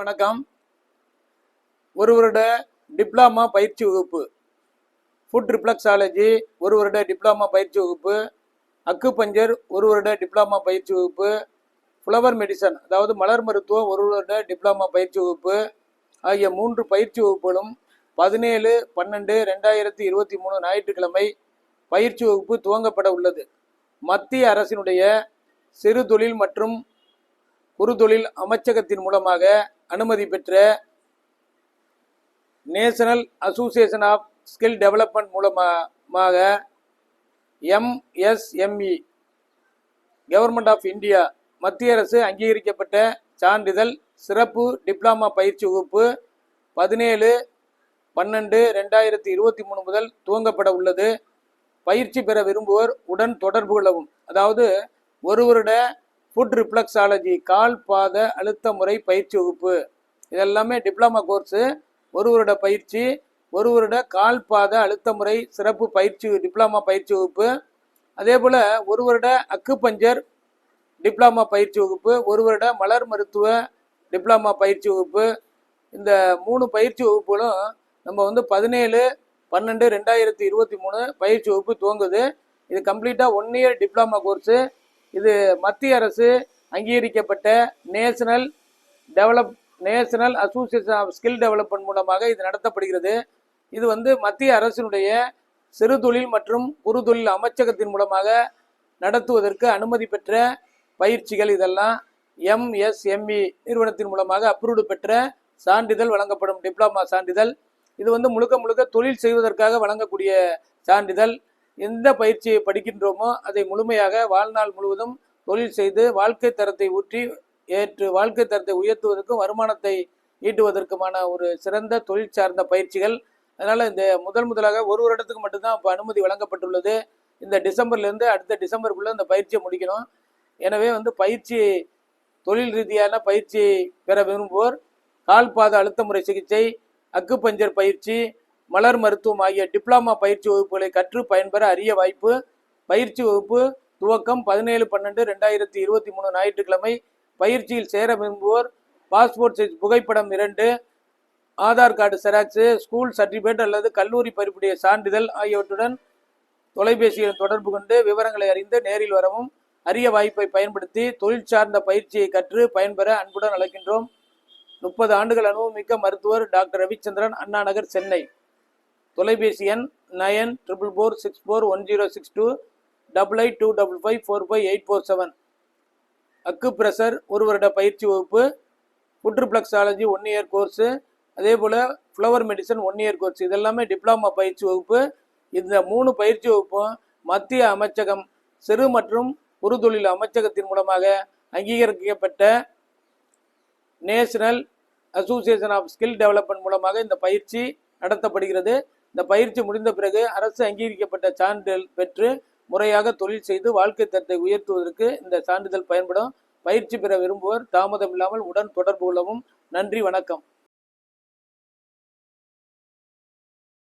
வணக்கம். ஒரு வருட டிப்ளமா பயிற்சி வகுப்பு. ஃபுட் ரிப்ளக்ஸாலஜி ஒரு வருட டிப்ளமா பயிற்சி வகுப்பு. அக்கு பஞ்சர் ஒரு வருட டிப்ளமா பயிற்சி வகுப்பு. ஃப்ளவர் மெடிசன் அதாவது மலர் மருத்துவம் ஒரு வருட டிப்ளமா பயிற்சி வகுப்பு. ஆகிய மூன்று பயிற்சி வகுப்புகளும் பதினேழு பன்னெண்டு ரெண்டாயிரத்தி இருபத்தி மூணு ஞாயிற்றுக்கிழமை பயிற்சி வகுப்பு துவங்கப்பட உள்ளது. மத்திய அரசினுடைய சிறு தொழில் மற்றும் குறுதொழில் அமைச்சகத்தின் மூலமாக அனுமதி பெற்ற national association of skill development மூலமாக எம்எஸ்எம்இ கவர்மெண்ட் ஆஃப் இந்தியா மத்திய அரசு அங்கீகரிக்கப்பட்ட சான்றிதழ் சிறப்பு டிப்ளமா பயிற்சி வகுப்பு பதினேழு பன்னெண்டு ரெண்டாயிரத்தி இருபத்தி மூணு முதல் துவங்கப்பட உள்ளது. பயிற்சி பெற விரும்புவோர் உடன் தொடர்பு கொள்ளவும். அதாவது ஒரு வருட ஃபுட் ரிப்ளக்ஸாலஜி கால் பாத அழுத்த முறை பயிற்சி வகுப்பு. இதெல்லாமே டிப்ளமா கோர்ஸு ஒரு வருட பயிற்சி ஒரு வருட கால் பாத அழுத்த முறை சிறப்பு பயிற்சி டிப்ளமா பயிற்சி வகுப்பு. அதே போல் ஒரு வருட அக்குபஞ்சர் டிப்ளமா பயிற்சி வகுப்பு ஒரு வருட மலர் மருத்துவ டிப்ளமா பயிற்சி வகுப்பு. இந்த மூணு பயிற்சி வகுப்புகளும் நம்ம வந்து பதினேழு பன்னெண்டு ரெண்டாயிரத்தி இருபத்தி மூணு பயிற்சி வகுப்பு துவங்குது. இது கம்ப்ளீட்டாக ஒன் இயர் டிப்ளமா கோர்ஸு இது மத்திய அரசு அங்கீகரிக்கப்பட்ட national develop national association of skill development மூலமாக இது நடத்தப்படுகிறது. இது வந்து மத்திய அரசினுடைய சிறு தொழில் மற்றும் குறு தொழில் அமைச்சகத்தின் மூலமாக நடத்துவதற்கு அனுமதி பெற்ற பயிற்சிகள் இதெல்லாம் எம்எஸ்எம்இ நிறுவனத்தின் மூலமாக அப்ரூவ்டு பெற்ற சான்றிதழ் வழங்கப்படும் டிப்ளமா சான்றிதழ். இது வந்து முழுக்க முழுக்க தொழில் செய்வதற்காக வழங்கக்கூடிய சான்றிதழ். எந்த பயிற்சியை படிக்கின்றோமோ அதை முழுமையாக வாழ்நாள் முழுவதும் தொழில் செய்து வாழ்க்கை தரத்தை ஊற்றி ஏற்று வாழ்க்கை தரத்தை உயர்த்துவதற்கும் வருமானத்தை ஈட்டுவதற்குமான ஒரு சிறந்த தொழில் சார்ந்த பயிற்சிகள். அதனால் இந்த முதல் முதலாக ஒரு வருடத்துக்கு மட்டும்தான் இப்போ அனுமதி வழங்கப்பட்டுள்ளது. இந்த டிசம்பர்லேருந்து அடுத்த டிசம்பருக்குள்ளே இந்த பயிற்சியை முடிக்கணும். எனவே வந்து பயிற்சி தொழில் ரீதியான பயிற்சி பெற விரும்புவோர் கால்பாத அழுத்த முறை சிகிச்சை அக்குபஞ்சர் பயிற்சி மலர் மருத்துவம் ஆகிய டிப்ளமா பயிற்சி வகுப்புகளை கற்று பயன்பெற அரிய வாய்ப்பு. பயிற்சி வகுப்பு துவக்கம் பதினேழு பன்னெண்டு ரெண்டாயிரத்தி இருபத்தி மூணு ஞாயிற்றுக்கிழமை. பயிற்சியில் சேர விரும்புவோர் பாஸ்போர்ட் சைஸ் புகைப்படம் இரண்டு Aadhaar card xerox school certificate அல்லது கல்லூரி பரிப்புடைய சான்றிதழ் ஆகியவற்றுடன் தொலைபேசியில் தொடர்பு கொண்டு விவரங்களை அறிந்து நேரில் வரவும் அரிய வாய்ப்பை பயன்படுத்தி தொழில் சார்ந்த பயிற்சியை கற்று பயன்பெற அன்புடன் அழைக்கின்றோம். முப்பது ஆண்டுகள் அனுபவமிக்க மருத்துவர் டாக்டர் ரவிச்சந்திரன் அண்ணா நகர் சென்னை. தொலைபேசி எண் nine triple four six four one zero six two double eight two double five four five eight four seven. Acupressure ஒரு வருட பயிற்சி வகுப்பு foot reflexology one year course அதே போல் flower medicine one year course இதெல்லாமே diploma பயிற்சி வகுப்பு. இந்த மூணு பயிற்சி வகுப்பும் மத்திய அமைச்சகம் சிறு மற்றும் குறுதொழில் அமைச்சகத்தின் மூலமாக அங்கீகரிக்கப்பட்ட national association of skill development மூலமாக இந்த பயிற்சி நடத்தப்படுகிறது. இந்த பயிற்சி முடிந்த பிறகு அரசு அங்கீகரிக்கப்பட்ட சான்றிதழ் பெற்று முறையாக தொழில் செய்து வாழ்க்கை தரத்தை உயர்த்துவதற்கு இந்த சான்றிதழ் பயன்படும். பயிற்சி பெற விரும்புவோர் தாமதம் இல்லாமல் உடன் தொடர்பு கொள்ளவும். நன்றி வணக்கம்.